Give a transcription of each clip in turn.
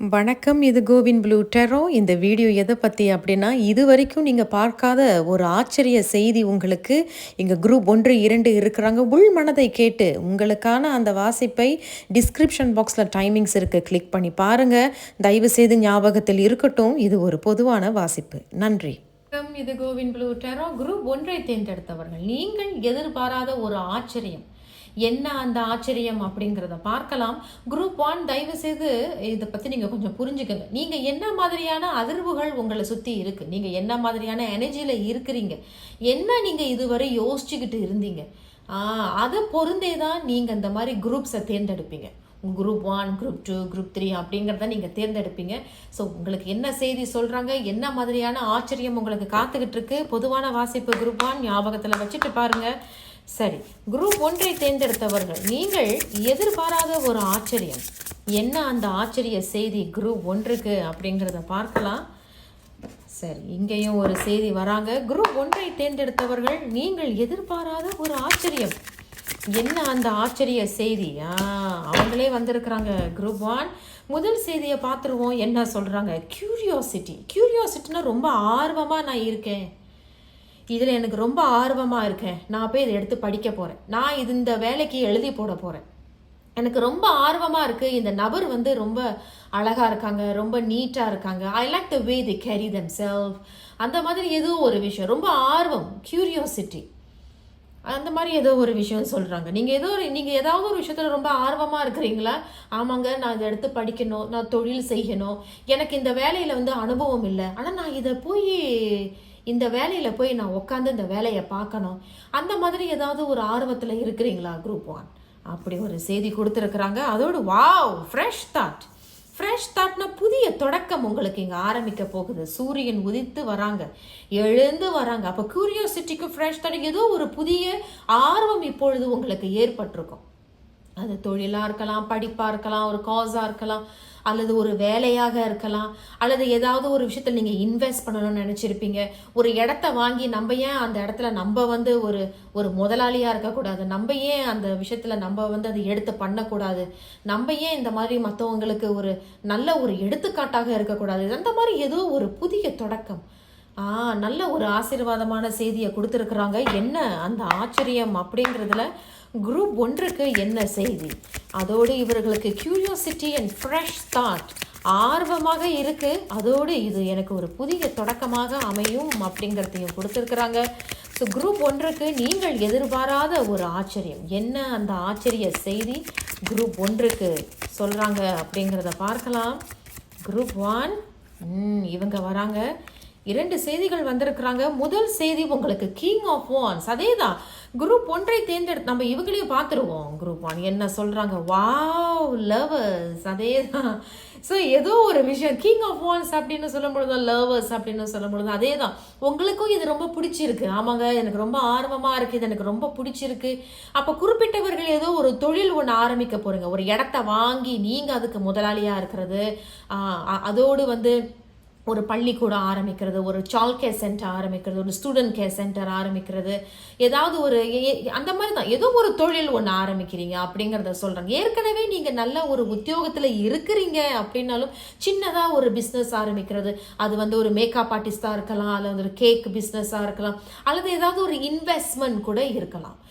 வணக்கம் இது CoWIN blue டெரோ. இந்த வீடியோ எதை பற்றி அப்படின்னா இது வரைக்கும் நீங்கள் பார்க்காத ஒரு ஆச்சரிய செய்தி உங்களுக்கு. இங்கே குரூப் ஒன்று இரண்டு இருக்கிறாங்க. உள் மனதை கேட்டு உங்களுக்கான அந்த வாசிப்பை டிஸ்கிரிப்ஷன் பாக்ஸில் டைமிங்ஸ் இருக்குது கிளிக் பண்ணி பாருங்கள் தயவு செய்து ஞாபகத்தில் இருக்கட்டும். இது ஒரு பொதுவான வாசிப்பு. நன்றி. இது கோவின் ப்ளூ டெரோ. குரூப் ஒன்றை தேர்ந்தெடுத்தவர்கள் நீங்கள் எதிர்பாராத ஒரு ஆச்சரியம். என்ன அந்த ஆச்சரியம் அப்படிங்கிறத பார்க்கலாம். குரூப் ஒன் தயவு செய்து இதை பற்றி நீங்கள் கொஞ்சம் புரிஞ்சுக்கங்க. நீங்கள் என்ன மாதிரியான அதிர்வுகள் உங்களை சுற்றி இருக்குது நீங்கள் என்ன மாதிரியான எனர்ஜியில் இருக்கிறீங்க? என்ன நீங்கள் இதுவரை யோசிச்சுக்கிட்டு இருந்தீங்க? அதை பொருந்தே தான் நீங்கள் இந்த மாதிரி குரூப்ஸை தேர்ந்தெடுப்பீங்க. Group one group two group three அப்படிங்கிறத நீங்கள் தேர்ந்தெடுப்பீங்க. ஸோ உங்களுக்கு என்ன செய்தி சொல்கிறாங்க என்ன மாதிரியான ஆச்சரியம் உங்களுக்கு காத்துக்கிட்டு இருக்கு? பொதுவான வாசிப்பு குரூப் ஒன் ஞாபகத்தில் வச்சுட்டு பாருங்கள் சரி குரூப் ஒன்றை தேர்ந்தெடுத்தவர்கள் நீங்கள் எதிர்பாராத ஒரு ஆச்சரியம். என்ன அந்த ஆச்சரிய செய்தி குரூப் ஒன்றுக்கு அப்படிங்கிறத பார்க்கலாம். சரி இங்கேயும் ஒரு செய்தி வராங்க. குரூப் ஒன்றை தேர்ந்தெடுத்தவர்கள் நீங்கள் எதிர்பாராத ஒரு ஆச்சரியம். என்ன அந்த ஆச்சரிய செய்தி? அவங்களே வந்திருக்கிறாங்க குரூப் ஒன் முதல் செய்தியை பார்த்துருவோம். என்ன சொல்கிறாங்க க்யூரியாசிட்டி க்யூரியாசிட்டினா ரொம்ப ஆர்வமாக நான் இருக்கேன். இதில் எனக்கு ரொம்ப ஆர்வமாக இருக்கேன். நான் போய் இதை எடுத்து படிக்க போகிறேன் நான் இது இந்த வேலைக்கு எழுதி போட போகிறேன் எனக்கு ரொம்ப ஆர்வமாக இருக்குது இந்த நபர் வந்து ரொம்ப அழகாக இருக்காங்க ரொம்ப நீட்டாக இருக்காங்க. I like the way they carry them self அந்த மாதிரி ஏதோ ஒரு விஷயம். ரொம்ப ஆர்வம் க்யூரியோசிட்டி அந்த மாதிரி ஏதோ ஒரு விஷயம் சொல்கிறாங்க நீங்கள் ஏதோ ஒரு நீங்கள் ஏதாவது ஒரு விஷயத்தில் ரொம்ப ஆர்வமாக இருக்கிறீங்களா? ஆமாங்க நான் இதை எடுத்து படிக்கணும் நான் தொழில் செய்யணும். எனக்கு இந்த வேலையில் வந்து அனுபவம் இல்லை. ஆனால் நான் இதை போய் இந்த வேலையில் போய் நான் உட்காந்து இந்த வேலையை பார்க்கணும். அந்த மாதிரி ஏதாவது ஒரு ஆர்வத்தில் இருக்கிறீங்களா? குரூப் ஒன் அப்படி ஒரு செய்தி கொடுத்துருக்குறாங்க. அதோடு வாவ் ஃப்ரெஷ் தாட் ஃப்ரெஷ் தாட்னா புதிய தொடக்கம் உங்களுக்கு இங்கே ஆரம்பிக்க போகுது. சூரியன் உதித்து வராங்க. எழுந்து வராங்க. அப்போ கியூரியாசிட்டிக்கு ஃப்ரெஷ் தாட் ஏதோ ஒரு புதிய ஆர்வம் இப்பொழுது உங்களுக்கு ஏற்பட்டிருக்கும். அது தொழிலாக இருக்கலாம் படிப்பாக இருக்கலாம் ஒரு காஸாக இருக்கலாம். அல்லது ஒரு வேலையாக இருக்கலாம் அல்லது ஏதாவது ஒரு விஷயத்தில் நீங்கள் இன்வெஸ்ட் பண்ணணும்னு நினச்சிருப்பீங்க. ஒரு இடத்த வாங்கி நம்ம ஏன் அந்த இடத்துல நம்ம வந்து ஒரு ஒரு முதலாளியாக இருக்கக்கூடாது? நம்ம ஏன் அந்த விஷயத்தில் நம்ம வந்து அதை எடுத்து பண்ணக்கூடாது? நம்ம ஏன் இந்த மாதிரி மற்றவங்களுக்கு ஒரு நல்ல ஒரு எடுத்துக்காட்டாக இருக்கக்கூடாது? அந்த மாதிரி ஏதோ ஒரு புதிய தொடக்கம். ஆ நல்ல ஒரு ஆசீர்வாதமான செய்தியை கொடுத்துருக்குறாங்க. என்ன அந்த ஆச்சரியம் அப்படிங்கிறதுல குரூப் ஒன்றுக்கு என்ன செய்தி? அதோடு இவர்களுக்கு கியூரியாசிட்டி அண்ட் ஃப்ரெஷ் தாட் ஆர்வமாக இருக்குது அதோடு இது எனக்கு ஒரு புதிய தொடக்கமாக அமையும் அப்படிங்கிறதையும் கொடுத்துருக்குறாங்க. ஸோ குரூப் ஒன்றுக்கு நீங்கள் எதிர்பாராத ஒரு ஆச்சரியம். என்ன அந்த ஆச்சரிய செய்தி? குரூப் ஒன்றுக்கு சொல்கிறாங்க அப்படிங்கிறத பார்க்கலாம். குரூப் ஒன் இவங்க வராங்க. இரண்டு செய்திகள் வந்திருக்கிறாங்க. முதல் செய்தி உங்களுக்கு கிங் ஆஃப் ஒன்ஸ் அதே தான் குரூப் ஒன்றை தேர்ந்தெடுத்து நம்ம இவங்களையும் பார்த்துருவோம். குரூப் ஒன் என்ன சொல்கிறாங்க வாவ் லவர்ஸ் அதே தான் ஸோ ஏதோ ஒரு விஷயம். கிங் ஆஃப் ஒன்ஸ் அப்படின்னு சொல்லும் பொழுது லவர்ஸ் அப்படின்னு சொல்லும் பொழுது அதே தான் உங்களுக்கும் இது ரொம்ப பிடிச்சிருக்கு. ஆமாங்க எனக்கு ரொம்ப ஆர்வமாக இருக்குது இது எனக்கு ரொம்ப பிடிச்சிருக்கு. அப்போ குறிப்பிட்டவர்கள் ஏதோ ஒரு தொழில் ஒன்று ஆரம்பிக்க போகிறீங்க ஒரு இடத்த வாங்கி நீங்கள் அதுக்கு முதலாளியாக இருக்கிறது. அதோடு வந்து ஒரு பள்ளிக்கூடம் ஆரம்பிக்கிறது ஒரு சால் கேர் சென்டர் ஆரம்பிக்கிறது ஒரு ஸ்டூடெண்ட் கேர் சென்டர் ஆரம்பிக்கிறது. ஏதாவது ஒரு எ- அந்த மாதிரி தான் ஏதோ ஒரு தொழில் ஒன்று ஆரம்பிக்கிறீங்க அப்படிங்கிறத சொல்கிறாங்க ஏற்கனவே நீங்கள் நல்ல ஒரு உத்தியோகத்தில் இருக்கிறீங்க அப்படின்னாலும் சின்னதாக ஒரு பிஸ்னஸ் ஆரம்பிக்கிறது. அது வந்து ஒரு மேக்கப் ஆர்டிஸ்டாக இருக்கலாம் அல்லது ஒரு கேக் பிஸ்னஸாக இருக்கலாம் அல்லது ஏதாவது ஒரு இன்வெஸ்ட்மெண்ட் கூட இருக்கலாம்.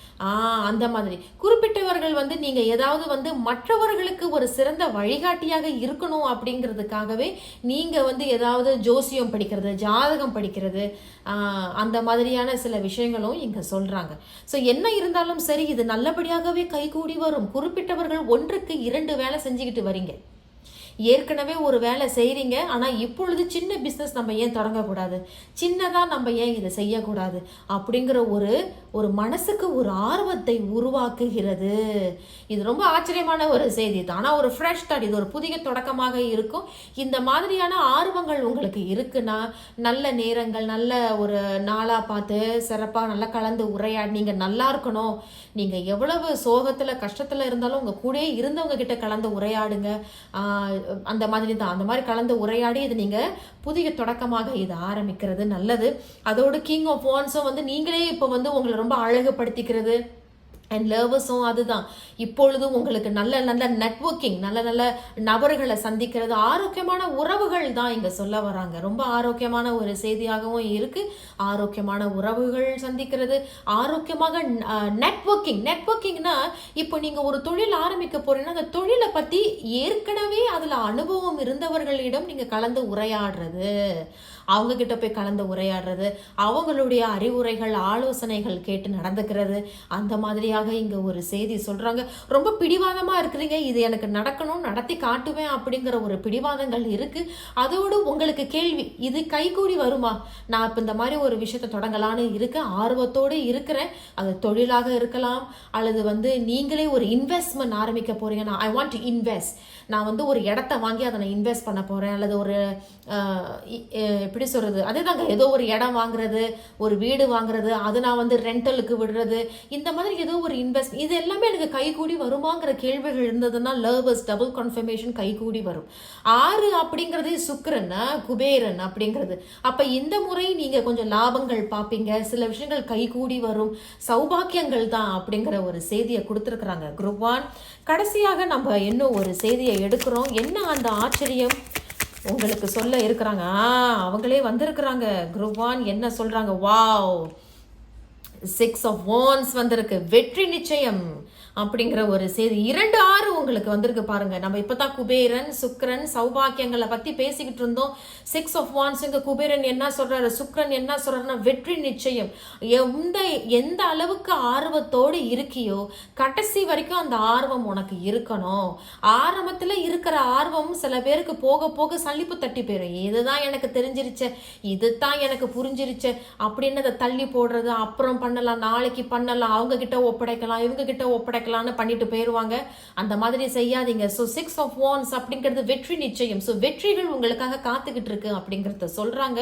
அந்த மாதிரி. குறிப்பிட்டவர்கள் வந்து நீங்கள் ஏதாவது வந்து மற்றவர்களுக்கு ஒரு சிறந்த வழிகாட்டியாக இருக்கணும் அப்படிங்கிறதுக்காகவே நீங்கள் வந்து ஏதாவது ஜோசியம் படிக்கிறது ஜாதகம் படிக்கிறது அந்த மாதிரியான சில விஷயங்களும் இங்கே சொல்கிறாங்க ஸோ என்ன இருந்தாலும் சரி இது நல்லபடியாகவே கைகூடி வரும். குறிப்பிட்டவர்கள் ஒன்றுக்கு இரண்டு வேலை செஞ்சுக்கிட்டு வரீங்க. ஏற்கனவே ஒரு வேலை செய்கிறீங்க ஆனால் இப்பொழுது சின்ன பிஸ்னஸ் நம்ம ஏன் தொடங்கக்கூடாது? சின்னதாக நம்ம ஏன் இதை செய்யக்கூடாது? அப்படிங்கிற ஒரு ஒரு மனசுக்கு ஒரு ஆர்வத்தை உருவாக்குகிறது. இது ரொம்ப ஆச்சரியமான ஒரு செய்தி தான். ஆனால் ஒரு ஃப்ரெஷ் ஸ்டார்ட் இது ஒரு புதிய தொடக்கமாக இருக்கும். இந்த மாதிரியான ஆர்வங்கள் உங்களுக்கு இருக்குன்னா நல்ல நேரங்கள் நல்ல ஒரு நாளாக பார்த்து சிறப்பாக நல்லா கலந்து உரையாடி நீங்கள் நல்லா இருக்கணும். நீங்கள் எவ்வளவு சோகத்தில் கஷ்டத்தில் இருந்தாலும் உங்கள் கூடயே இருந்தவங்க கிட்ட கலந்து உரையாடுங்க. அந்த மாதிரி தான். அந்த மாதிரி கலந்து உரையாடி இது நீங்கள் புதிய தொடக்கமாக இது ஆரம்பிக்கிறது நல்லது. அதோடு கிங் ஆஃப் வான்ஸும் வந்து நீங்களே இப்போ வந்து உங்களை ரொம்ப அழகுபடுத்திக்கிறது. அண்ட் லர்வஸும் அதுதான். இப்பொழுது உங்களுக்கு நல்ல நல்ல நெட்வொர்க்கிங் நல்ல நல்ல நபர்களை சந்திக்கிறது ஆரோக்கியமான உறவுகள் தான் இங்கே சொல்ல வராங்க. ரொம்ப ஆரோக்கியமான ஒரு செய்தியாகவும் இருக்குது ஆரோக்கியமான உறவுகள் சந்திக்கிறது. ஆரோக்கியமாக நெட்வொர்க்கிங் நெட்ஒர்க்கிங்னா இப்போ நீங்கள் ஒரு தொழில் ஆரம்பிக்க போகிறீங்கன்னா அந்த தொழிலை பற்றி ஏற்கனவே அதில் அனுபவம் இருந்தவர்களிடம் நீங்கள் கலந்து உரையாடுறது. அவங்க கிட்ட போய் கலந்து உரையாடுறது. அவங்களுடைய அறிவுரைகள் ஆலோசனைகள் கேட்டு நடந்துக்கிறது. அந்த மாதிரியாக இங்கே ஒரு செய்தி சொல்கிறாங்க ரொம்ப பிடிவாதமாக இருக்கிறீங்க. இது எனக்கு நடக்கணும் நடத்தி காட்டுவேன் அப்படிங்கிற ஒரு பிடிவாதங்கள் இருக்குது அதோடு உங்களுக்கு கேள்வி இது கைகூடி வருமா? நான் இப்போ இந்த மாதிரி ஒரு விஷயத்தை தொடங்கலான்னு இருக்கேன் ஆர்வத்தோடு இருக்கிறேன். அது தொழிலாக இருக்கலாம் அல்லது வந்து நீங்களே ஒரு இன்வெஸ்ட்மெண்ட் ஆரம்பிக்க போகிறீங்கன்னா நான் ஐ வாண்ட் டு இன்வெஸ்ட் நான் வந்து ஒரு இடத்த வாங்கி அதை நான் இன்வெஸ்ட் பண்ண போகிறேன் அல்லது ஒரு எப்படி சொல்கிறது அதே எப்படி அதேதாங்க. ஏதோ ஒரு இடம் வாங்குறது ஒரு வீடு வாங்குறது அது நான் வந்து ரெண்டலுக்கு விடுறது. இந்த மாதிரி ஏதோ ஒரு இன்வெஸ்ட் இது எல்லாமே எனக்கு கைகூடி வருமாங்கிற கேள்விகள் இருந்ததுன்னா லர்வஸ் டபுள் கன்ஃபர்மேஷன் கைகூடி வரும். ஆறு அப்படிங்கிறது சுக்கிரன் குபேரன் அப்படிங்கிறது. அப்போ இந்த முறை நீங்கள் கொஞ்சம் லாபங்கள் பார்ப்பீங்க சில விஷயங்கள் கைகூடி வரும். சௌபாக்கியங்கள் தான் அப்படிங்கிற ஒரு செய்தியை கொடுத்துருக்குறாங்க. குரூப் ஒன் கடைசியாக நம்ம இன்னும் ஒரு செய்தியை எடுக்கிறோம்? என்ன அந்த ஆச்சரியம்? உங்களுக்கு சொல்ல இருக்கிறாங்க. ஆ அவங்களே வந்திருக்கிறாங்க. குரூப் ஒன் என்ன சொல்கிறாங்க வாவ். சிக்ஸ் ஆஃப் ஓன்ஸ் வந்திருக்கு. வெற்றி நிச்சயம். அப்படிங்கிற ஒரு செய்தி. இரண்டு ஆறு உங்களுக்கு வந்திருக்கு பாருங்க. நம்ம இப்பதான் குபேரன் சுக்கரன் சௌபாக்கியங்களை பத்தி பேசிக்கிட்டு இருந்தோம். சிக்ஸ் ஆஃப் வான்ஸுங்க குபேரன் என்ன சொல்றாரு சுக்கிரன் என்ன சொல்றாருன்னா வெற்றி நிச்சயம். எந்த எந்த அளவுக்கு ஆர்வத்தோடு இருக்கியோ கடைசி வரைக்கும் அந்த ஆர்வம் உனக்கு இருக்கணும். ஆரம்பத்துல இருக்கிற ஆர்வம் சில பேருக்கு போக போக சளிப்பு தட்டி போயிடும் இதுதான் எனக்கு தெரிஞ்சிருச்சே இதுதான் எனக்கு புரிஞ்சிருச்சே அப்படின்னு அதை தள்ளி போடுறது அப்புறம் பண்ணலாம் நாளைக்கு பண்ணலாம் அவங்க கிட்ட ஒப்படைக்கலாம் இவங்க கிட்ட ஒப்படைக்கலாம்னு பண்ணிட்டு போயிடுவாங்க அந்த மாதிரி செய்யாதீங்க. ஸோ சிக்ஸ் ஆஃப் வான்ஸ் அப்படிங்கிறது வெற்றி நிச்சயம். ஸோ வெற்றிகள் உங்களுக்காக காத்துக்கிட்டு இருக்கு அப்படிங்கிறத சொல்றாங்க.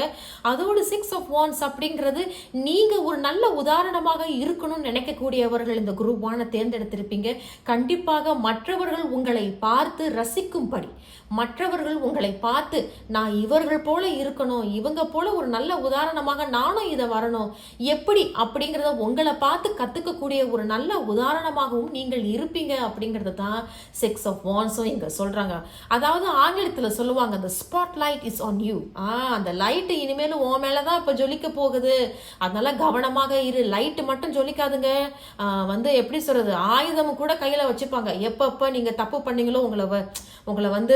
அதோடு சிக்ஸ் ஆஃப் வான்ஸ் அப்படிங்கிறது நீங்க ஒரு நல்ல உதாரணமாக இருக்கணும்னு நினைக்கக்கூடியவர்கள் இந்த குரூப் ஒன்னை தேர்ந்தெடுத்திருப்பீங்க. கண்டிப்பாக மற்றவர்கள் உங்களை பார்த்து ரசிக்கும்படி. மற்றவர்கள் உங்களை பார்த்து நான் இவர்கள் போல இருக்கணும் இவங்க போல ஒரு நல்ல உதாரணமாக நானும் இதை வரணும். எப்படி? அப்படிங்கிறத உங்களை பார்த்து கற்றுக்கக்கூடிய ஒரு நல்ல உதாரணமாகவும் நீங்கள் இருப்பீங்க அப்படிங்கிறது தான் செக்ஸ் ஆஃப் வான்ஸும் இங்கே சொல்கிறாங்க அதாவது ஆங்கிலத்தில் சொல்லுவாங்க அந்த spotlight is on you ஆ அந்த லைட்டு இனிமேலும் உன் மேலே தான் இப்போ ஜொலிக்க போகுது. அதனால கவனமாக இரு. லைட்டு மட்டும் ஜொலிக்காதுங்க. வந்து எப்படி சொல்கிறது ஆயுதம் கூட கையில் வச்சுப்பாங்க. எப்பப்போ நீங்கள் தப்பு பண்ணீங்களோ உங்களை உங்களை வந்து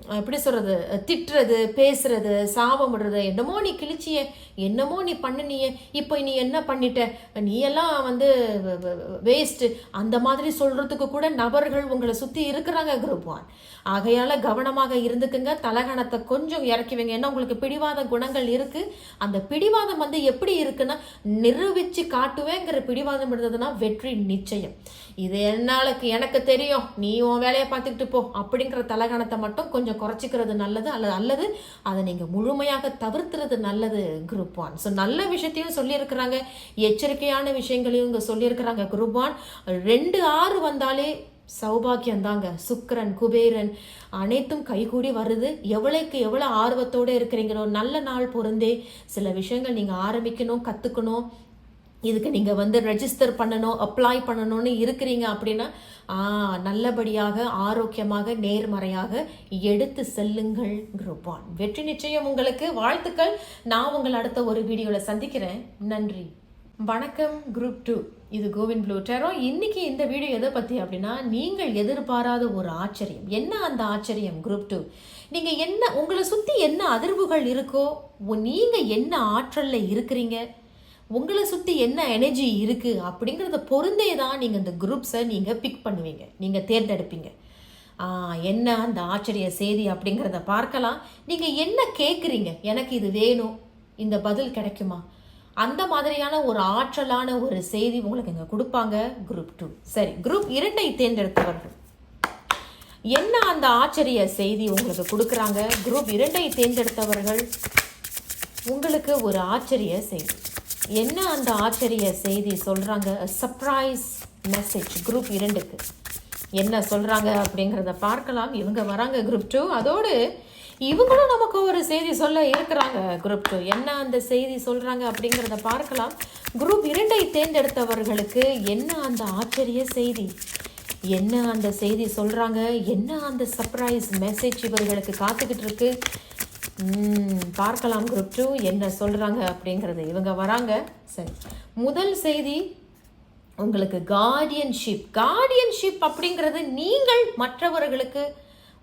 எப்படி சொல்கிறது திட்டுறது பேசுறது சாபம் விடுறது என்னமோ நீ கிழிச்சிய என்னமோ நீ பண்ணினிய இப்போ நீ என்ன பண்ணிட்ட? நீ எல்லாம் வந்து வேஸ்ட்டு அந்த மாதிரி சொல்கிறதுக்கு கூட நபர்கள் உங்களை சுற்றி இருக்கிறாங்க குரூப் ஒன் ஆகையால் கவனமாக இருந்துக்குங்க. தலகணத்தை கொஞ்சம் இறக்கி வைங்க. ஏன்னா உங்களுக்கு பிடிவாத குணங்கள் இருக்குது அந்த பிடிவாதம் வந்து எப்படி இருக்குன்னா நிரூபித்து காட்டுவேங்கிற பிடிவாதம் இருந்ததுன்னா வெற்றி நிச்சயம். இது என்னாலுக்கு எனக்கு தெரியும். நீ உன் வேலையை பார்த்துக்கிட்டு போ. அப்படிங்கிற தலகணத்தை மட்டும் கொஞ்சம் குறைச்சிக்கிறது நல்லது அல்லது அல்லது அதை நீங்கள் முழுமையாக தவிர்த்துறது நல்லது குரூப் ஒன் ஸோ நல்ல விஷயத்தையும் சொல்லியிருக்கிறாங்க எச்சரிக்கையான விஷயங்களையும் இங்கே சொல்லியிருக்கிறாங்க குரூப் ஒன் ரெண்டு ஆறு வந்தாலே சௌபாக்கியம் தாங்க குபேரன் அனைத்தும் கைகூடி வருது. எவ்வளோக்கு எவ்வளோ ஆர்வத்தோடு இருக்கிறீங்களோ நல்ல நாள் பொருந்தே சில விஷயங்கள் நீங்கள் ஆரம்பிக்கணும் கற்றுக்கணும் இதுக்கு நீங்கள் வந்து ரெஜிஸ்டர் பண்ணணும் அப்ளை பண்ணணும்னு இருக்கிறீங்க அப்படின்னா நல்லபடியாக ஆரோக்கியமாக நேர்மறையாக எடுத்து செல்லுங்கள் குரூப் ஒன் வெற்றி நிச்சயம் உங்களுக்கு. வாழ்த்துக்கள். நான் உங்களை அடுத்த ஒரு வீடியோவில் சந்திக்கிறேன். நன்றி. வணக்கம் குரூப் டூ இது கோவிந்த் ப்ளூ டேரோ. இன்னைக்கு இந்த வீடியோ எதை பற்றி அப்படின்னா நீங்கள் எதிர்பாராத ஒரு ஆச்சரியம். என்ன அந்த ஆச்சரியம் குரூப் டூ நீங்கள் என்ன உங்களை சுற்றி என்ன அதிர்வுகள் இருக்கோ நீங்கள் என்ன ஆற்றலில் இருக்கிறீங்க உங்களை சுற்றி என்ன எனர்ஜி இருக்குது அப்படிங்கிறத பொருந்தே தான் நீங்கள் இந்த குரூப்ஸை நீங்கள் பிக் பண்ணுவீங்க. நீங்கள் தேர்ந்தெடுப்பீங்க. என்ன அந்த ஆச்சரிய செய்தி அப்படிங்கிறத பார்க்கலாம். நீங்கள் என்ன கேட்குறீங்க எனக்கு இது வேணும். இந்த பதில் கிடைக்குமா? அந்த மாதிரியான ஒரு ஆற்றலான ஒரு செய்தி உங்களுக்கு இங்கே கொடுப்பாங்க குரூப் டூ சரி குரூப் இரண்டை தேர்ந்தெடுத்தவர்கள் என்ன அந்த ஆச்சரிய செய்தி உங்களுக்கு கொடுக்குறாங்க? குரூப் இரண்டை தேர்ந்தெடுத்தவர்கள். உங்களுக்கு ஒரு ஆச்சரிய செய்தி. என்ன அந்த ஆச்சரிய செய்தி சொல்கிறாங்க சர்ப்ரைஸ் மெசேஜ் குரூப் இரண்டுக்கு. என்ன சொல்கிறாங்க அப்படிங்கிறத பார்க்கலாம். இவங்க வராங்க குரூப் டூ அதோடு இவங்களும் நமக்கு ஒரு செய்தி சொல்ல இருக்கிறாங்க குரூப் டூ என்ன அந்த செய்தி சொல்கிறாங்க அப்படிங்கிறத பார்க்கலாம். குரூப் இரண்டை தேர்ந்தெடுத்தவர்களுக்கு என்ன அந்த ஆச்சரிய செய்தி? என்ன அந்த செய்தி சொல்கிறாங்க என்ன அந்த சர்ப்ரைஸ் மெசேஜ் இவர்களுக்கு காத்துக்கிட்டு இருக்குது பார்க்கலாம் குரூப் டூ என்ன சொல்கிறாங்க அப்படிங்கிறது. இவங்க வராங்க. சரி. முதல் செய்தி உங்களுக்கு கார்டியன்ஷிப் கார்டியன்ஷிப் அப்படிங்கிறது நீங்கள் மற்றவர்களுக்கு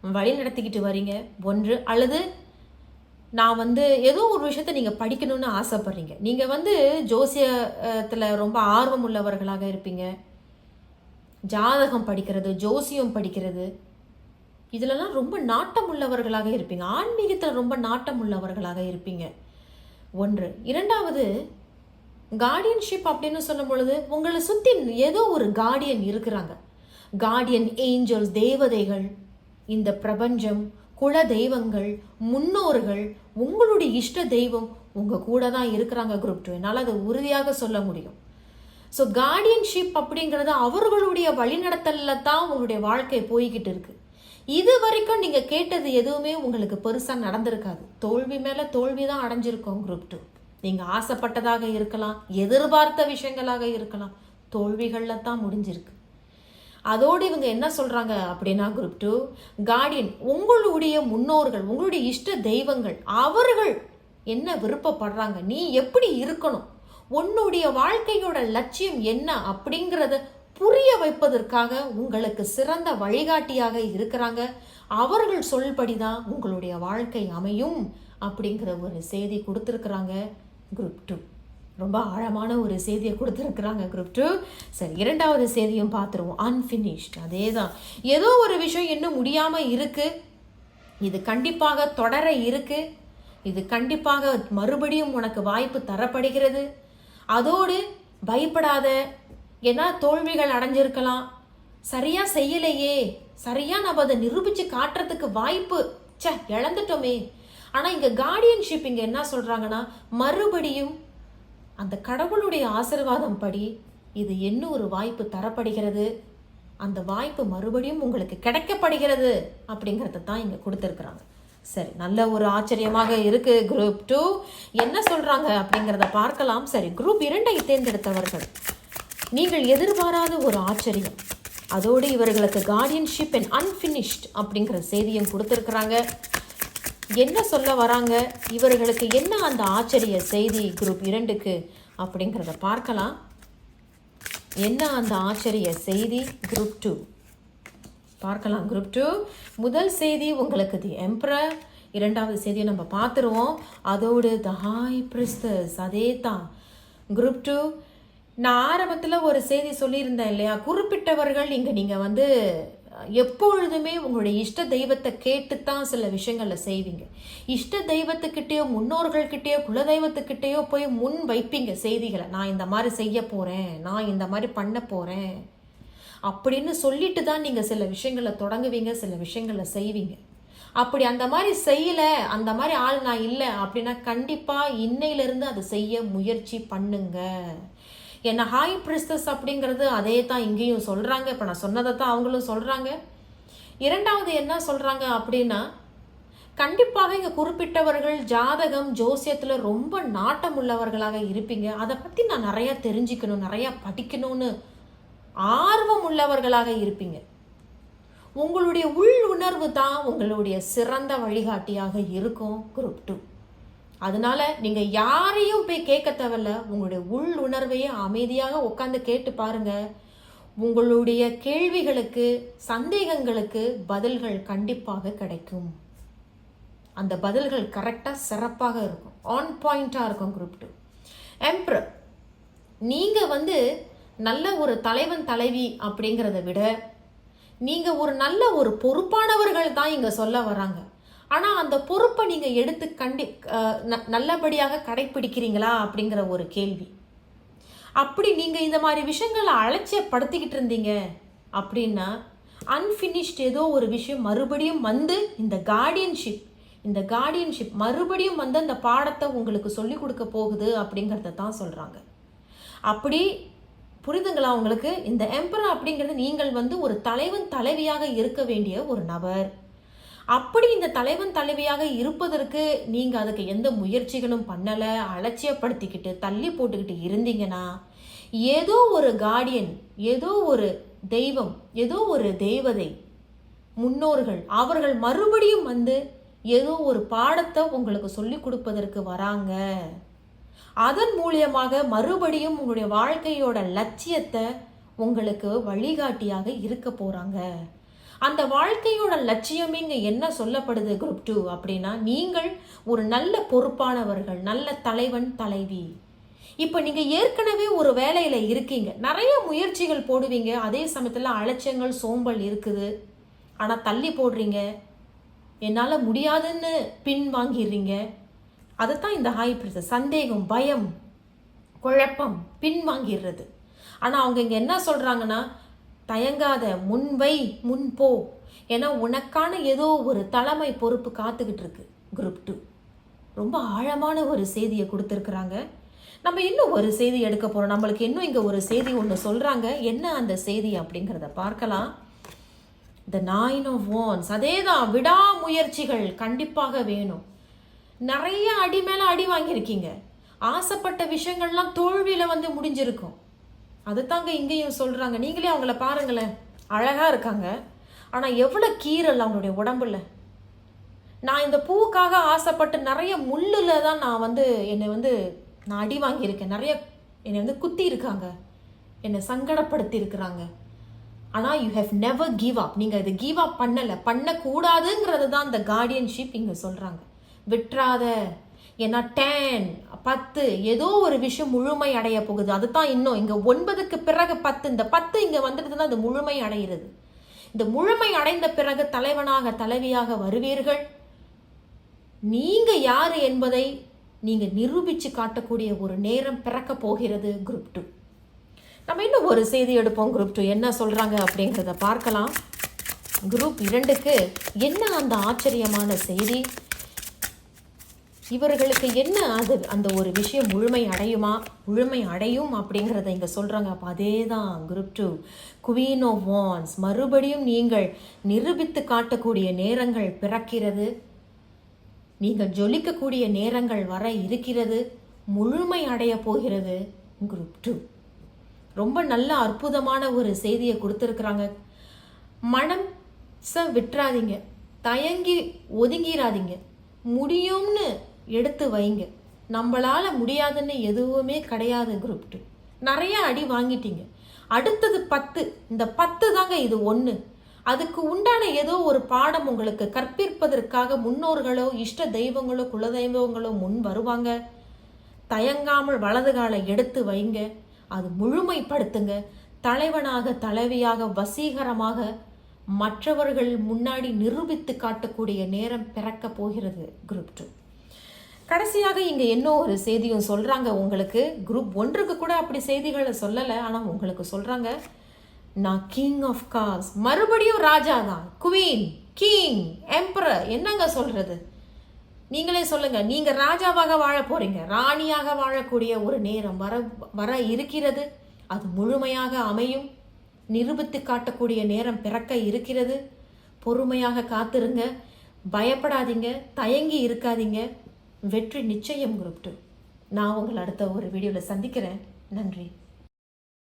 வழி நடத்திக்கிட்டு வரீங்க. ஒன்று அல்லது நான் வந்து ஏதோ ஒரு விஷயத்தை நீங்கள் படிக்கணும்னு ஆசைப்பட்றீங்க. நீங்கள் வந்து ஜோசியத்தில் ரொம்ப ஆர்வம் உள்ளவர்களாக இருப்பீங்க. ஜாதகம் படிக்கிறது ஜோசியம் படிக்கிறது. இதுலலாம் ரொம்ப நாட்டம் உள்ளவர்களாக இருப்பீங்க. ஆன்மீகத்தில் ரொம்ப நாட்டம் உள்ளவர்களாக இருப்பீங்க. ஒன்று. இரண்டாவது கார்டியன்ஷிப் அப்படின்னு சொல்லும் பொழுது உங்களை சுற்றி ஏதோ ஒரு கார்டியன் இருக்கிறாங்க. கார்டியன் ஏஞ்சல்ஸ் தேவதைகள் இந்த பிரபஞ்சம் குல தெய்வங்கள் முன்னோர்கள் உங்களுடைய இஷ்ட தெய்வம் உங்கள் கூட தான் இருக்கிறாங்க குரூப் டூ என்னால் அதை உறுதியாக சொல்ல முடியும். ஸோ கார்டியன்ஷிப் அப்படிங்கிறது அவர்களுடைய வழிநடத்தலில் தான் உங்களுடைய வாழ்க்கை போய்கிட்டு இருக்குது இது வரைக்கும் நீங்கள் கேட்டது எதுவுமே உங்களுக்கு பெருசாக நடந்திருக்காது. தோல்வி மேலே தோல்வி தான் அடைஞ்சிருக்கோம் குரூப் டூ நீங்கள் ஆசைப்பட்டதாக இருக்கலாம் எதிர்பார்த்த விஷயங்களாக இருக்கலாம். தோல்விகளில் தான் முடிஞ்சிருக்கு. அதோடு இவங்க என்ன சொல்கிறாங்க அப்படின்னா குரூப் டூ கார்டியன் உங்களுடைய முன்னோர்கள் உங்களுடைய இஷ்ட தெய்வங்கள் அவர்கள் என்ன விருப்பப்படுறாங்க? நீ எப்படி இருக்கணும்? உன்னுடைய வாழ்க்கையோட லட்சியம் என்ன அப்படிங்கிறத புரிய வைப்பதற்காக உங்களுக்கு சிறந்த வழிகாட்டியாக இருக்கிறாங்க. அவர்கள் சொல்படி தான் உங்களுடைய வாழ்க்கை அமையும் அப்படிங்கிற ஒரு செய்தி கொடுத்துருக்குறாங்க குரூப் டூ ரொம்ப ஆழமான ஒரு செய்தியை கொடுத்துருக்குறாங்க குரூப் டூ சரி இரண்டாவது செய்தியும் பார்த்துருவோம். அன்ஃபினிஷ்ட் அதே தான் ஏதோ ஒரு விஷயம் இன்னும் முடியாமல் இருக்குது இது கண்டிப்பாக தொடர இருக்குது இது கண்டிப்பாக மறுபடியும் உனக்கு வாய்ப்பு தரப்படுகிறது. அதோடு பயப்படாத ஏன்னா தோல்விகள் அடைஞ்சிருக்கலாம்? சரியா செய்யலையே. சரியா நம்ம அதை நிரூபிச்சு காட்டுறதுக்கு வாய்ப்பு. ச்சே இழந்துட்டோமே. ஆனா இங்க கார்டியன்ஷிப் இங்க என்ன சொல்றாங்கன்னா மறுபடியும் அந்த கடவுளுடைய ஆசீர்வாதம் படி இது இன்னும் ஒரு வாய்ப்பு தரப்படுகிறது. அந்த வாய்ப்பு மறுபடியும் உங்களுக்கு கிடைக்கப்படுகிறது அப்படிங்கிறத தான் இங்கே கொடுத்துருக்குறாங்க. சரி நல்ல ஒரு ஆச்சரியமாக இருக்கு குரூப் டூ என்ன சொல்றாங்க அப்படிங்கிறத பார்க்கலாம். சரி குரூப் இரண்டை தேர்ந்தெடுத்தவர்கள். நீங்கள் எதிர்பாராத ஒரு ஆச்சரியம். அதோடு இவர்களுக்கு கார்டியன்ஷிப் அண்ட் அன்ஃபினிஷ்ட் அப்படிங்கிற செய்தியும் கொடுத்துருக்குறாங்க. என்ன சொல்ல வராங்க? இவர்களுக்கு என்ன அந்த ஆச்சரிய செய்தி குரூப் இரண்டுக்கு அப்படிங்கிறத பார்க்கலாம். என்ன அந்த ஆச்சரிய செய்தி? குரூப் டூ பார்க்கலாம் குரூப் டூ முதல் செய்தி உங்களுக்கு தி எம்ப்ரர் இரண்டாவது செய்தியை நம்ம பார்த்துருவோம். அதோடு த ஹாய் பிரிஸ்தஸ் அதே தான். குரூப் டூ நான் ஆரம்பத்தில் ஒரு செய்தி சொல்லியிருந்தேன் இல்லையா? குறிப்பிட்டவர்கள் இங்கே நீங்கள் வந்து எப்பொழுதுமே உங்களுடைய இஷ்ட தெய்வத்தை கேட்டுத்தான் சில விஷயங்களை செய்வீங்க. இஷ்ட தெய்வத்துக்கிட்டேயோ முன்னோர்கள்கிட்டேயோ குலதெய்வத்துக்கிட்டேயோ போய் முன் வைப்பீங்க செய்திகளை. நான் இந்த மாதிரி செய்ய போகிறேன் நான் இந்த மாதிரி பண்ண போகிறேன் அப்படின்னு சொல்லிட்டு தான் நீங்கள் சில விஷயங்களை தொடங்குவீங்க சில விஷயங்களை செய்வீங்க. அப்படி அந்த மாதிரி செய்யலை அந்த மாதிரி ஆள் நான் இல்லை அப்படின்னா கண்டிப்பாக இன்னையிலேருந்து அதை செய்ய முயற்சி பண்ணுங்கள் என்ன ஹாய் பிரிஸ்தஸ் அப்படிங்கிறது அதே தான் இங்கேயும் சொல்கிறாங்க இப்போ நான் சொன்னதை தான் அவங்களும் சொல்கிறாங்க இரண்டாவது என்ன சொல்கிறாங்க அப்படின்னா கண்டிப்பாக இங்கே குறிப்பிட்டவர்கள் ஜாதகம் ஜோசியத்தில் ரொம்ப நாட்டம் உள்ளவர்களாக இருப்பீங்க. அதை பற்றி நான் நிறையா தெரிஞ்சுக்கணும் நிறையா படிக்கணும்னு ஆர்வம் உள்ளவர்களாக இருப்பீங்க. உங்களுடைய உள் உணர்வு தான் உங்களுடைய சிறந்த வழிகாட்டியாக இருக்கும் குரூப் டூ அதனால நீங்க யாரையும் போய் கேட்க தேவையில்ல. உங்களுடைய உள் உணர்வையே அமைதியாக உட்காந்து கேட்டு பாருங்க. உங்களுடைய கேள்விகளுக்கு சந்தேகங்களுக்கு பதில்கள் கண்டிப்பாக கிடைக்கும். அந்த பதில்கள் கரெக்டாக சிறப்பாக இருக்கும். ஆன் பாயிண்ட்டாக இருக்கும் குரூப் டூ எம்ப்ரர் நீங்கள் வந்து நல்ல ஒரு தலைவன் தலைவி அப்படிங்கிறத விட நீங்கள் ஒரு நல்ல ஒரு பொறுப்பானவர்கள் தான் இங்கே சொல்ல வராங்க. ஆனால் அந்த பொறுப்பை நீங்கள் எடுத்து கண்டி ந- நல்லபடியாக கடைப்பிடிக்கிறீங்களா அப்படிங்கிற ஒரு கேள்வி. அப்படி நீங்கள் இந்த மாதிரி விஷயங்களை அலட்சியப்படுத்திக்கிட்டு இருந்தீங்க அப்படின்னா அன்ஃபினிஷ்ட் ஏதோ ஒரு விஷயம் மறுபடியும் வந்து இந்த கார்டியன்ஷிப் இந்த கார்டியன்ஷிப் மறுபடியும் வந்து அந்த பாடத்தை உங்களுக்கு சொல்லிக் கொடுக்க போகுது அப்படிங்கிறத தான் சொல்கிறாங்க அப்படி புரிதுங்களா உங்களுக்கு? இந்த எம்பரர் அப்படிங்கிறது நீங்கள் வந்து ஒரு தலைவன் தலைவியாக இருக்க வேண்டிய ஒரு நபர். அப்படி இந்த தலைவன் தலைவியாக இருப்பதற்கு நீங்க அதுக்கு எந்த முயற்சிகளும் பண்ணல அலட்சியப்படுத்திக்கிட்டு தள்ளி போட்டுக்கிட்டு இருந்தீங்கன்னா ஏதோ ஒரு கார்டியன் ஏதோ ஒரு தெய்வம் ஏதோ ஒரு தெய்வதை முன்னோர்கள் அவர்கள் மறுபடியும் வந்து ஏதோ ஒரு பாடத்தை உங்களுக்கு சொல்லிக் கொடுப்பதற்கு வராங்க. அதன் மூலியமாக மறுபடியும் உங்களுடைய வாழ்க்கையோட லட்சியத்தை உங்களுக்கு வழிகாட்டியாக இருக்க போறாங்க. அந்த வாழ்க்கையோட லட்சியம் இங்கே என்ன சொல்லப்படுது குரூப் டூ அப்படின்னா நீங்கள் ஒரு நல்ல பொறுப்பானவர்கள் நல்ல தலைவன் தலைவி. இப்போ நீங்கள் ஏற்கனவே ஒரு வேலையில் இருக்கீங்க. நிறைய முயற்சிகள் போடுவீங்க. அதே சமயத்தில் அலட்சியங்கள் சோம்பல் இருக்குது. ஆனால் தள்ளி போடுறீங்க. என்னால் முடியாதுன்னு பின் வாங்கிடுறீங்க. அதைத்தான் இந்த ஹாய் பிரதர் சந்தேகம் பயம் குழப்பம் பின் வாங்கிடுறது. ஆனால் அவங்க இங்கே என்ன சொல்கிறாங்கன்னா தயங்காத முன் வை முன் ஏன்னா உனக்கான ஏதோ ஒரு தலைமை பொறுப்பு காத்துக்கிட்டு இருக்கு குரூப் டூ ரொம்ப ஆழமான ஒரு செய்தியை கொடுத்துருக்குறாங்க. நம்ம இன்னும் ஒரு செய்தி எடுக்க போகிறோம் நம்மளுக்கு இன்னும் இங்கே ஒரு செய்தி ஒன்று சொல்கிறாங்க என்ன அந்த செய்தி அப்படிங்கிறத பார்க்கலாம். த நைன் ஆஃப் ஓன்ஸ் அதே தான் விடாமுயற்சிகள் கண்டிப்பாக வேணும். நிறைய அடி மேலே அடி வாங்கியிருக்கீங்க. ஆசைப்பட்ட விஷயங்கள்லாம் தோல்வியில் வந்து முடிஞ்சிருக்கும். அதுதாங்க இங்கேயும் சொல்கிறாங்க நீங்களே அவங்கள பாருங்களேன். அழகாக இருக்காங்க. ஆனால் எவ்வளோ கீரல் அவங்களுடைய உடம்புல. நான் இந்த பூவுக்காக ஆசைப்பட்டு நிறைய முள்ளில் தான் நான் வந்து என்னை வந்து நான் அடி வாங்கியிருக்கேன். நிறைய என்னை வந்து குத்தி இருக்காங்க என்னை சங்கடப்படுத்தி இருக்கிறாங்க ஆனால் you have never give up நீங்கள் இதை கிவ் அப் பண்ணலை. பண்ணக்கூடாதுங்கிறது தான் இந்த கார்டியன்ஷிப் இங்கே சொல்கிறாங்க விட்டுறாத. ஏன்னா டேன் பத்து ஏதோ ஒரு விஷயம் முழுமை அடைய போகுது. அதுதான் இன்னும். இங்கே ஒன்பதுக்கு பிறகு பத்து. இந்த பத்து இங்கே வந்துடுதுன்னா தான் முழுமை அடைகிறது. இந்த முழுமை அடைந்த பிறகு தலைவனாக தலைவியாக வருவீர்கள். நீங்க யாரு என்பதை நீங்க நிரூபிச்சு காட்டக்கூடிய ஒரு நேரம் பிறக்க போகிறது குரூப் டூ நம்ம இன்னும் ஒரு செய்தி எடுப்போம் குரூப் டூ என்ன சொல்றாங்க அப்படிங்கிறத பார்க்கலாம். குரூப் இரண்டுக்கு என்ன அந்த ஆச்சரியமான செய்தி? இவர்களுக்கு என்ன அது? அந்த ஒரு விஷயம் முழுமை அடையுமா? முழுமை அடையும் அப்படிங்கிறத இங்கே சொல்கிறாங்க அப்போ அதே தான் group two queen of wands மறுபடியும் நீங்கள் நிரூபித்து காட்டக்கூடிய நேரங்கள் பிறக்கிறது. நீங்கள் ஜொலிக்கக்கூடிய நேரங்கள் வர இருக்கிறது. முழுமை அடைய போகிறது. குரூப் டூ ரொம்ப நல்ல அற்புதமான ஒரு செய்தியை கொடுத்துருக்குறாங்க. மனம் ச விட்டுறாதீங்க. தயங்கி ஒதுங்கிடாதீங்க முடியும்னு எடுத்து வைங்க. நம்மளால் முடியாதுன்னு எதுவுமே கிடையாது குரூப் டூ நிறைய அடி வாங்கிட்டீங்க. அடுத்தது பத்து. இந்த பத்து தாங்க இது ஒன்று அதுக்கு உண்டான ஏதோ ஒரு பாடம் உங்களுக்கு கற்பிப்பதற்காக முன்னோர்களோ இஷ்ட தெய்வங்களோ குலதெய்வங்களோ முன் வருவாங்க. தயங்காமல் வலது காலை எடுத்து வைங்க. அது முழுமைப்படுத்துங்க. தலைவனாக தலைவியாக வசீகரமாக மற்றவர்கள் முன்னாடி நிரூபித்து காட்டக்கூடிய நேரம் பிறக்க போகிறது குரூப் டூ கடைசியாக இங்கே என்ன ஒரு செய்தியும் சொல்கிறாங்க உங்களுக்கு குரூப் ஒன்றுக்கு கூட அப்படி செய்திகளை சொல்லலை. ஆனால் உங்களுக்கு சொல்கிறாங்க நான் கிங் ஆஃப் காஸ் மறுபடியும் ராஜா தான். குவீன் கிங் எம்பரர் என்னங்க சொல்கிறது நீங்களே சொல்லுங்கள் நீங்கள் ராஜாவாக வாழ போகிறீங்க ராணியாக வாழக்கூடிய ஒரு நேரம் வர வர இருக்கிறது. அது முழுமையாக அமையும். நிரூபித்து காட்டக்கூடிய நேரம் பிறக்க இருக்கிறது. பொறுமையாக காத்திருங்க. பயப்படாதீங்க. தயங்கி இருக்காதீங்க. வெற்றி நிச்சயம் குரூப் டூ நான் உங்களை அடுத்த ஒரு வீடியோவில் சந்திக்கிறேன். நன்றி.